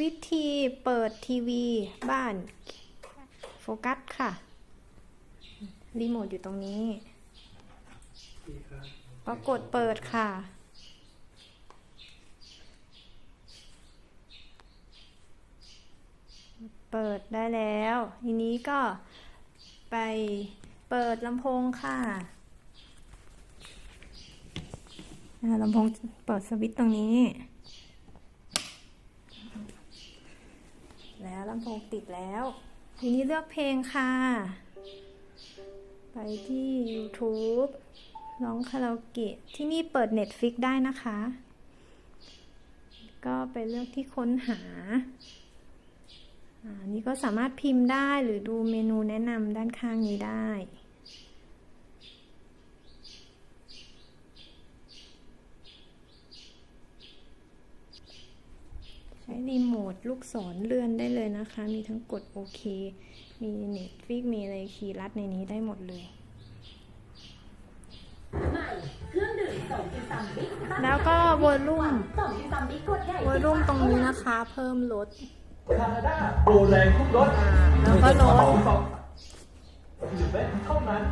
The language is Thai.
วิธีเปิดทีวีบ้าน โฟกัสค่ะ รีโมทอยู่ตรงนี้ก็กดเปิดค่ะ เปิดได้แล้ว ทีนี้ก็ไปเปิดลำโพงค่ะลำโพงเปิดสวิตช์ตรงนี้ แลำโพงติดแล้ว ทีนี้เลือกเพลงค่ะ ไปที่ YouTube ร้องคาราโอเกะที่นี่เปิด Netflix ได้นะคะ ก็ไปเลือกที่ค้นหาอันนี้ก็สามารถพิมพ์ได้หรือดูเมนูแนะนำด้านข้างนี้ได้ ใช้รีโมทลูกศรเลื่อนได้เลยนะคะ มีทั้งกดโอเค มี Netflix มีอะไรคีย์ลัดในนี้ได้หมดเลยใหม่เครื่องดื่มสมกินซัมบิ๊กแล้วก็วอลลุ่มสมกินซัมบิ๊กกดใหญ่วอลลุ่มตรงนี้นะคะ เพิ่มลดคานาดาโปรแรงทุกรถอ่าแล้วก็ลดสองสองหรือเว็บเท่านั้น